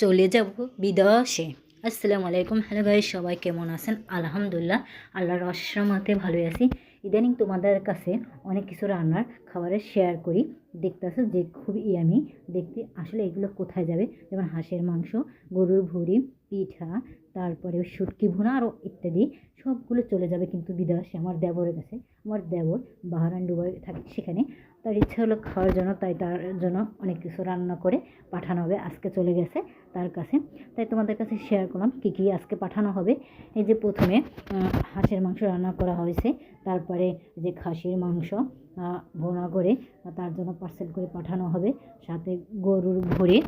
চলে যাব বিদেশে। আসসালামু আলাইকুম। হ্যালো ভাই, সবাই কেমন আছেন? আলহামদুলিল্লাহ, আল্লাহর আশ্রমাতে ভালোই আছি। ইদানিং তোমাদের কাছে অনেক কিছু রান্নার খাবারের শেয়ার করি। দেখতে আসো যে খুব ইয়ামি দেখতে, আসলে এগুলো কোথায় যাবে? যেমন হাঁসের মাংস, গরুর ভুঁড়ি পিঠা, তারপরে শুটকি ভুনা আরও ইত্যাদি, সবগুলো চলে যাবে কিন্তু বিদেশে আমার দেবরের কাছে। আমার দেবর বাহারান ডুবাই থাকে সেখানে। তার ইচ্ছা হলো খাওয়ার জন্য, তাই তার জন্য অনেক কিছু রান্না করে পাঠানো হবে। আজকে চলে গেছে তার কাছে। তাই তোমাদের কাছে শেয়ার করলাম কী কী আজকে পাঠানো হবে। এই যে প্রথমে হাঁসের মাংস রান্না করা হয়েছে। তারপরে যে খাসির মাংস ভুনা করে, তার জন্য পার্সেল করে পাঠানো হবে। সাথে গরুর ভুঁড়ি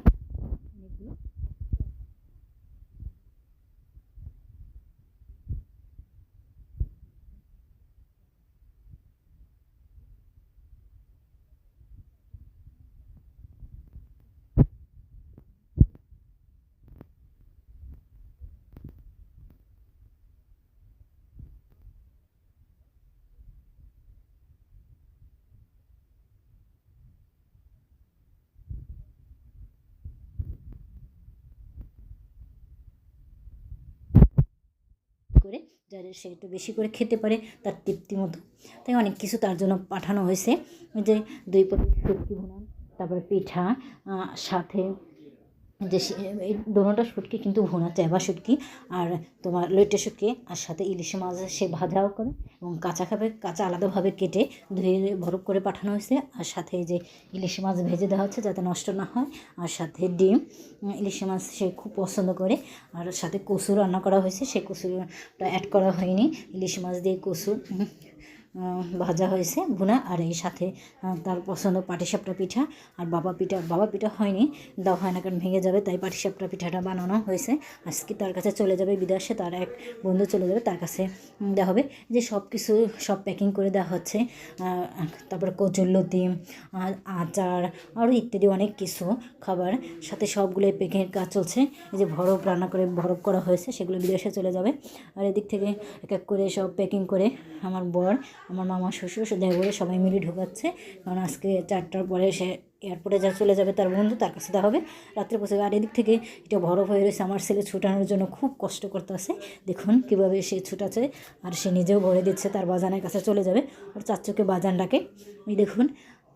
করে যারা সে একটু বেশি করে খেতে পারে, তার তৃপ্তি মতো। তাই অনেক কিছু তার জন্য পাঠানো হয়েছে। যে দুই পটি সবজি ভুনা, তারপরে পিঠা সাথে যে এই দোনোটা শুটকি কিন্তু ভুনা চেবা শুটকি আর তোমার লইটে শুটকি আর সাথে ইলিশ মাছ সে ভাজাও করে এবং কাঁচা খাবে, কাঁচা আলাদাভাবে কেটে ধুয়ে বরফ করে পাঠানো হয়েছে আর সাথে যে ইলিশ মাছ ভেজে দেওয়া হচ্ছে যাতে নষ্ট না হয় আর সাথে ডিম ইলিশ মাছ সে খুব পছন্দ করে আর সাথে কচু রান্না করা হয়েছে, সে কচুটা অ্যাড করা হয়নি, ইলিশ মাছ দিয়ে কচু ভাজা হয়েছে ভুনা আর এই সাথে তার পছন্দ পাটিসাপটা পিঠা। আর বাবা পিঠা বাবা পিঠা হয়নি দেওয়া হয় না কারণ ভেঙে যাবে, তাই পাটিসাপটা পিঠাটা বানানো হয়েছে। আজকে তার কাছে চলে যাবে বিদেশে, তার এক বন্ধু চলে যাবে তার কাছে দেওয়া হবে। যে সব কিছু সব প্যাকিং করে দেওয়া হচ্ছে তারপর কচুরলতি আচার আরও ইত্যাদি অনেক কিছু খাবার। সাথে সবগুলো প্যাকিংয়ের কাজ চলছে। এই যে বরফ রান্না করে, বরফ করা হয়েছে, সেগুলো বিদেশে চলে যাবে। আর এদিক থেকে এক এক করে সব প্যাকিং করে আমার বর আমার মামা, শ্বশুর, সে দেবরে সবাই মিলে ঢোকাচ্ছে। কারণ আজকে চারটার পরে সে এয়ারপোর্টে যা চলে যাবে তার বন্ধু, তার কাছে দেওয়া হবে। রাত্রে বসে আর এদিক থেকে এটা বরফ হয়ে রয়েছে আমার ছেলে ছুটানোর জন্য খুব কষ্ট করতে আছে দেখুন কীভাবে সে ছুটাচ্ছে। আর সে নিজেও ভরে দিচ্ছে। তার বাজানের কাছে চলে যাবে। ওর চার চোখে বাজান ডাকে। এই দেখুন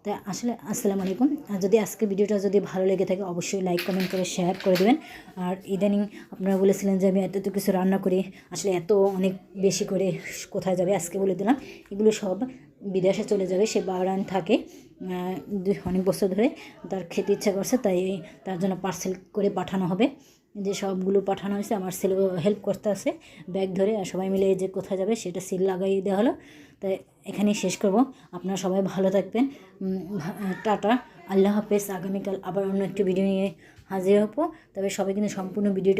তা আসলে আসসালামু আলাইকুম। আর যদি আজকে ভিডিওটা যদি ভালো লেগে থাকে, অবশ্যই লাইক কমেন্ট করে শেয়ার করে দেবেন। আর ইদানিং আপনারা বলেছিলেন যে আমি এত এত কিছু রান্না করি, আসলে এত অনেক বেশি করে কোথায় যাবে আজকে বলে দিলাম। এগুলো সব বিদেশে চলে যাবে, সে বারান থাকে অনেক বছর ধরে তার খেতে ইচ্ছা করছে, তাই তার জন্য পার্সেল করে পাঠানো হবে। যে সবগুলো পাঠানো হয়েছে, আমার ছেলে হেল্প করতে আছে। ব্যাগ ধরে আর সবাই মিলে যে কোথায় যাবে সেটা সিল লাগাই দেওয়া হলো। তাই এখানেই শেষ করব। আপনারা সবাই ভালো থাকবেন। টাটা। আল্লাহ হাফেজ। আগামীকাল আবার অন্য একটি ভিডিও নিয়ে হাজির হব। তবে সবাই কিন্তু সম্পূর্ণ ভিডিওটি